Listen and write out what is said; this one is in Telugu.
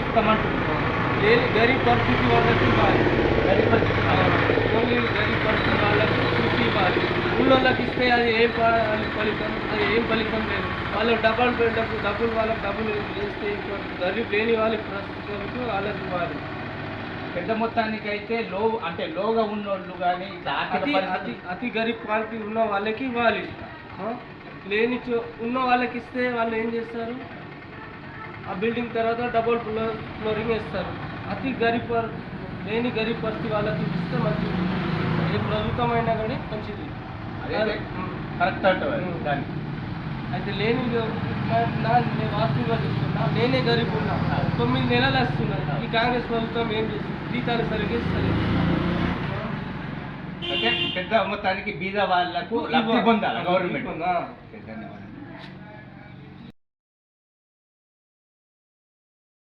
ఇస్తామంటున్నాం లేని గరీబ్ పరిస్థితి వాళ్ళకి ఇవ్వాలి గరీబ్ పరిస్థితి ఓన్లీ గరీబ్ పరిస్థితి వాళ్ళకి చూసి ఇవ్వాలి ఊళ్ళోకి ఇస్తే అది ఏం ఫలితం అది ఏం ఫలితం లేదు వాళ్ళు డబ్బులు డబ్బులు డబ్బులు వాళ్ళకి డబ్బులు వేస్తే గరీబ్ లేని వాళ్ళకి ప్రస్తుతానికి వాళ్ళకి ఇవ్వాలి పెద్ద మొత్తానికి అయితే లో అంటే లోగా ఉన్నోళ్ళు కానీ అతి అతి అతి గరీబ్ క్వాలిటీ ఉన్న వాళ్ళకి ఇవ్వాలి? లేని ఉన్న వాళ్ళకి ఇస్తే వాళ్ళు ఏం చేస్తారు? ఆ బిల్డింగ్ తర్వాత డబుల్ ఫ్లోర్ ఫ్లోరింగ్ వేస్తారు. అతి గరీబ్ లేని గరీబ్ పరిస్థితి వాళ్ళకి ఇస్తే మంచిది. ఏ ప్రభుత్వం అయినా కానీ మంచిది. కరెక్ట్. దానికి అయితే లేని నా- నేను వాస్తవంగా చెప్తున్నా నేనే గరీబ్ ఉన్నా. తొమ్మిది నెలలు వస్తున్నాయి ఈ కాంగ్రెస్ ప్రభుత్వం ఏం చేస్తుంది? జీతాలు సరిగ్గా అంటే పెద్ద మొత్తానికి బీద వాళ్ళకు లబ్ధి. పొందాలి గవర్నమెంట్.